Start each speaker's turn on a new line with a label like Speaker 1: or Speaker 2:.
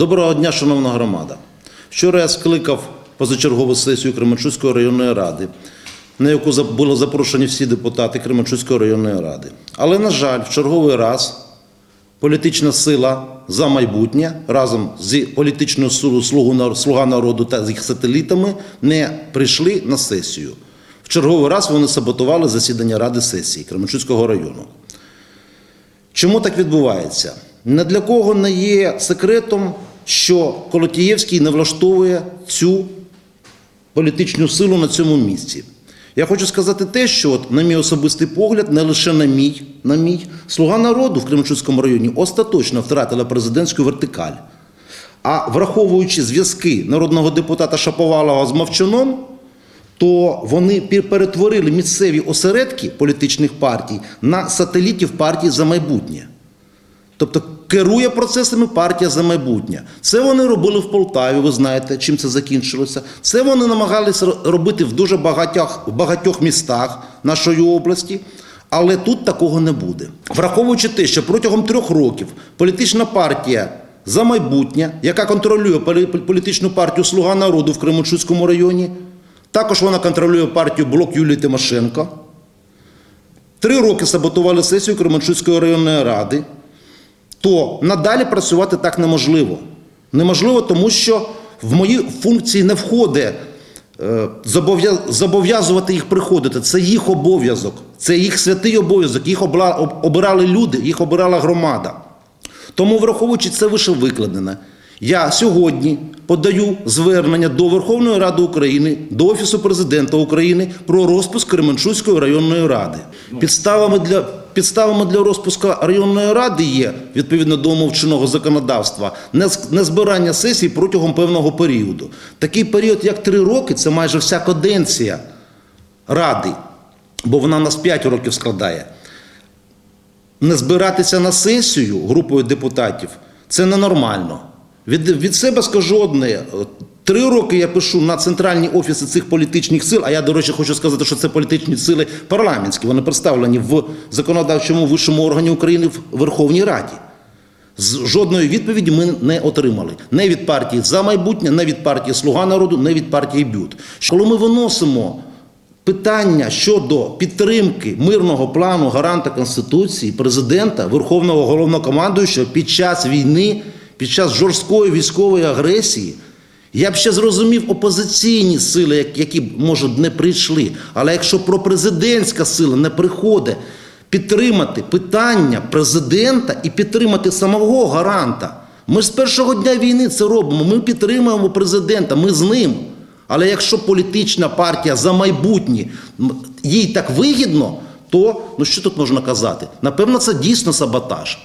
Speaker 1: Доброго дня, шановна громада. Вчора я скликав позачергову сесію Кременчуцької районної ради, на яку були запрошені всі депутати Кременчуцької районної ради. Але, на жаль, в черговий раз політична сила за майбутнє разом з політичною силою «Слугу Слуга народу та з їх сателітами не прийшли на сесію. В черговий раз вони саботували засідання ради сесії Кременчуцького району. Чому так відбувається? Не для кого не є секретом, що Колотієвський не влаштовує цю політичну силу на цьому місці. Я хочу сказати те, що, от, на мій особистий погляд, не лише на мій, на мій, слуга народу в Кременчуцькому районі остаточно втратила президентську вертикаль. А враховуючи зв'язки народного депутата Шаповалова з Мовчаном, то вони перетворили місцеві осередки політичних партій на сателітів партії за майбутнє. Тобто керує процесами партія за майбутнє. Це вони робили в Полтаві, ви знаєте, чим це закінчилося. Це вони намагалися робити в дуже багатьох, багатьох містах нашої області. Але тут такого не буде. Враховуючи те, що протягом трьох років політична партія за майбутнє, яка контролює політичну партію Слуга народу в Кременчуцькому районі, також вона контролює партію Блок Юлії Тимошенко. Три роки саботували сесію Кременчуцької районної ради то надалі працювати так неможливо. Неможливо, тому що в мої функції не входить е, зобов'язувати їх приходити. Це їх обов'язок, це їх святий обов'язок. Їх обирали люди, їх обирала громада. Тому, враховуючи це вище викладене, я сьогодні подаю звернення до Верховної Ради України, до Офісу президента України про розпуск Кременчуцької районної ради. Підставами для, підставами для розпуску районної ради є, відповідно до умов чинного законодавства, не з- збирання сесій протягом певного періоду. Такий період, як три роки, це майже вся каденція ради, бо вона нас 5 років складає не збиратися на сесію групою депутатів це ненормально. Від, від себе скажу одне. Три роки я пишу на центральні офіси цих політичних сил, а я, до речі, хочу сказати, що це політичні сили парламентські. Вони представлені в законодавчому вищому органі України в Верховній Раді. З- Жодної відповіді ми не отримали. Не від партії за майбутнє, не від партії Слуга народу, не від партії Бют. Коли ми виносимо питання щодо підтримки мирного плану гаранта Конституції, президента, Верховного головнокомандуючого під час війни, під час жорсткої військової агресії, я б ще зрозумів опозиційні сили, які, може, не прийшли. Але якщо пропрезидентська сила не приходить підтримати питання президента і підтримати самого гаранта. Ми з першого дня війни це робимо. Ми підтримуємо президента, ми з ним. Але якщо політична партія за майбутнє їй так вигідно, то ну що тут можна казати? Напевно, це дійсно саботаж.